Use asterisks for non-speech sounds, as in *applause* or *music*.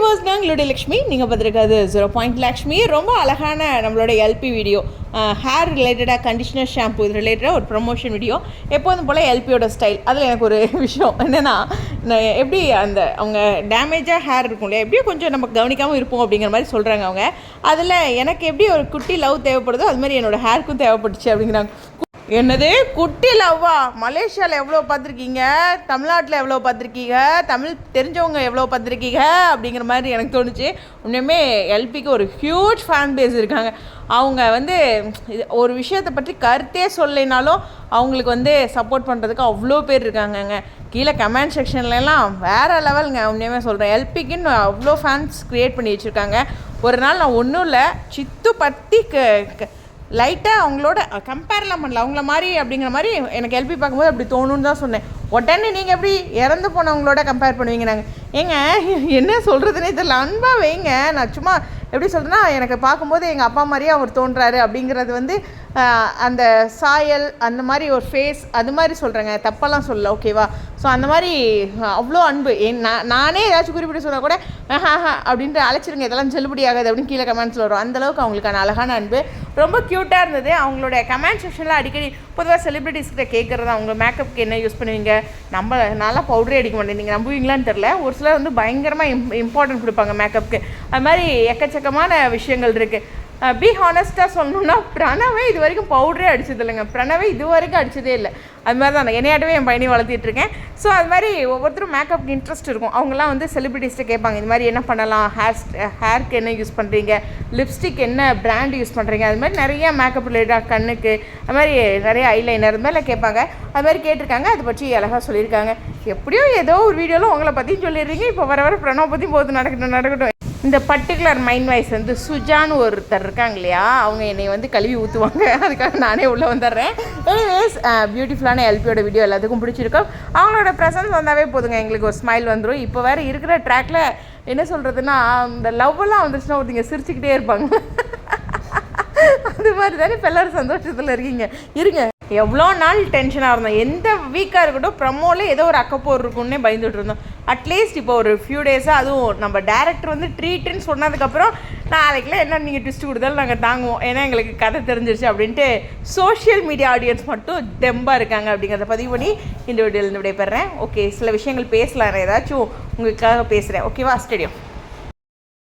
Viewers நான் உங்களுடைய லக்ஷ்மி. நீங்கள் பார்த்துருக்காது ஜீரோ பாயிண்ட் லக்ஷ்மி ரொம்ப அழகான நம்மளோட எல்பி வீடியோ ஹேர் ரிலேட்டடாக கண்டிஷனர் ஷாம்பு இது ரிலேட்டடாக ஒரு ப்ரொமோஷன் வீடியோ எப்போதும் போல் எல்பியோட ஸ்டைல் அதில் எனக்கு ஒரு *laughs* விஷயம் என்னென்னா நான் எப்படி அந்த அவங்க டேமேஜாக ஹேர் இருக்கும் இல்லையா? எப்படியும் கொஞ்சம் நம்ம கவனிக்காமல் இருப்போம் அப்படிங்கிற மாதிரி சொல்கிறாங்க அவங்க. அதில் எனக்கு எப்படி ஒரு குட்டி லவ் தேவைப்படுதோ அது மாதிரி என்னோட ஹேருக்கும் தேவைப்பட்டுச்சு அப்படிங்கிறாங்க என்னது? குட்டி லவ்வா? மலேசியாவில் எவ்வளோ பார்த்துருக்கீங்க? தமிழ்நாட்டில் எவ்வளோ பார்த்துருக்கீங்க? தமிழ் தெரிஞ்சவங்க எவ்வளோ பார்த்துருக்கீங்க? அப்படிங்கிற மாதிரி எனக்கு தோணுச்சு. உண்மையுமே எல்பிக்கு ஒரு ஹியூஜ் ஃபேன் பேஸ் இருக்காங்க. அவங்க வந்து இது ஒரு விஷயத்தை பற்றி கருத்தே சொல்லலைனாலும் அவங்களுக்கு வந்து சப்போர்ட் பண்ணுறதுக்கு அவ்வளோ பேர் இருக்காங்கங்க. கீழே கமெண்ட் செக்ஷன்லலாம் வேறு லெவலுங்க உண்மையுமே சொல்கிறேன் எல்பிக்குன்னு அவ்வளோ ஃபேன்ஸ் க்ரியேட் பண்ணி வச்சுருக்காங்க. ஒரு நாள் நான் ஒன்றும் இல்லை சித்து பற்றி க லைட்டாக அவங்களோட கம்பேர்லாம் பண்ணல. அவங்கள மாதிரி அப்படிங்கிற மாதிரி எனக்கு எல்பி பார்க்கும்போது அப்படி தோணுன்னு தான் சொன்னேன். உடனே நீங்கள் எப்படி இறந்து போனவங்களோட கம்பேர் பண்ணுவீங்க நாங்கள் ஏங்க என்ன சொல்கிறதுனே தெரியல. அன்பாக வைங்க. நான் சும்மா எப்படி சொல்கிறேன்னா எனக்கு பார்க்கும்போது எங்கள் அப்பா மாதிரியே அவர் தோன்றாரு அப்படிங்கிறது வந்து அந்த சாயல் அந்த மாதிரி ஒரு ஃபேஸ் அது மாதிரி சொல்கிறேங்க தப்பெல்லாம் சொல்லல ஓகேவா ஸோ அந்த மாதிரி அவ்வளோ அன்பு. என் நான் நானே ஏதாச்சும் குறிப்பிட்டு சொன்னால் கூட ஆஹா அப்படின்ட்டு அழைச்சிருங்க இதெல்லாம் செல்லுபடி ஆகாது அப்படின்னு கீழே கமெண்ட்ஸில் வரும். அந்தளவுக்கு அவங்களுக்கான அழகான அன்பு. ரொம்ப க்யூட்டாக இருந்தது. அவங்களோட கமெண்ட் செக்ஷனில் அடிக்கடி பொதுவாக செலிப்ரிட்டிஸ்கிட்ட கேட்குறது அவங்க மேக்கப்புக்கு என்ன யூஸ் பண்ணுவீங்க? நம்ம நல்லா பவுடரே அடிக்க மாட்டேன். நீங்கள் நம்புவீங்களான்னு தெரில ஒரு சிலர் வந்து பயங்கரமாக இம் இம்பார்ட்டன்ட் கொடுப்பாங்க மேக்கப்புக்கு அது மாதிரி எக்கச்சக்கமான விஷயங்கள் இருக்குது பி ஹானஸ்ட்டாக சொல்லணும்னா பிரணவே இது வரைக்கும் பவுடரே அடிச்சது இல்லைங்க. பிரணவே இது வரைக்கும் அடிச்சதே இல்லை. அது மாதிரி தான் நான் என்னையாட்டவே என் பையனையும் வளர்த்திட்டு இருக்கேன். ஸோ அது மாதிரி ஒவ்வொருத்தரும் மேக்கப்புக்கு இன்ட்ரெஸ்ட் இருக்கும். அவங்களாம் வந்து செலிபிரிட்டிஸ்ட்டு கேட்பாங்க இது மாதிரி என்ன பண்ணலாம்? ஹேர் ஹேர்க்கு என்ன யூஸ் பண்ணுறீங்க லிப்ஸ்டிக் என்ன பிராண்ட் யூஸ் பண்ணுறீங்க அது மாதிரி நிறைய மேக்கப் ரிலேட்டாக கண்ணுக்கு அது மாதிரி நிறைய ஐலைனர் அது மாதிரிலாம் கேட்பாங்க. அது மாதிரி கேட்டிருக்காங்க. அதை பற்றி அழகாக சொல்லியிருக்காங்க. எப்படியோ ஏதோ ஒரு வீடியோவில் உங்களை பற்றியும் சொல்லிடுறீங்க. இப்போ வர வர பிரணவ பற்றி போது நடக்கட்டும் நடக்கட்டும். இந்த பர்டிகுலர் மைண்ட் வாய்ஸ் வந்து சுஜான்னு ஒருத்தர் இருக்காங்க இல்லையா அவங்க என்னை வந்து கழுவி ஊற்றுவாங்க *laughs* அதுக்காக நானே உள்ளே வந்துடுறேன். எனிவேஸ் பியூட்டிஃபுல்லான எல்பியோட வீடியோ எல்லாத்துக்கும் பிடிச்சிருக்கோம். அவங்களோட ப்ரெசன்ஸ் வந்தாவே போதுங்க. எங்களுக்கு ஒரு ஸ்மைல் வந்துடும் இப்போ வேறு இருக்கிற ட்ராக்ல என்ன சொல்கிறதுன்னா இந்த லவ்வெல்லாம் வந்துச்சுன்னா ஒருத்தங்க சிரிச்சுக்கிட்டே இருப்பாங்க. *laughs* அது மாதிரி தானே இப்போ எல்லோரும் சந்தோஷத்தில் இருக்கீங்க. இருங்க. எவ்வளோ நாள் டென்ஷனாக இருந்தோம். எந்த வீக்காக இருக்கட்டும் ப்ரமோவில் ஏதோ ஒரு அக்கப்போர் இருக்கும்னே பயந்துட்டு இருந்தோம். அட்லீஸ்ட் இப்போ ஒரு ஃபியூ டேஸாக அதுவும் நம்ம டேரக்டர் வந்து ட்ரீட்டுன்னு சொன்னதுக்கப்புறம் நாளைக்குலாம் என்ன நீங்கள் ட்விஸ்ட் கொடுத்தாலும் நாங்கள் தாங்குவோம். ஏன்னா எங்களுக்கு கதை தெரிஞ்சிருச்சு அப்படின்ட்டு சோஷியல் மீடியா ஆடியன்ஸ் மட்டும் தெம்பாக இருக்காங்க அப்படிங்கிறத பதிவு பண்ணி இந்த வீடியோலேருந்து விடைபெறேன். ஓகே சில விஷயங்கள் பேசலாம் நான் ஏதாச்சும் உங்களுக்காக பேசுகிறேன் ஓகேவா ஸ்டேடியம்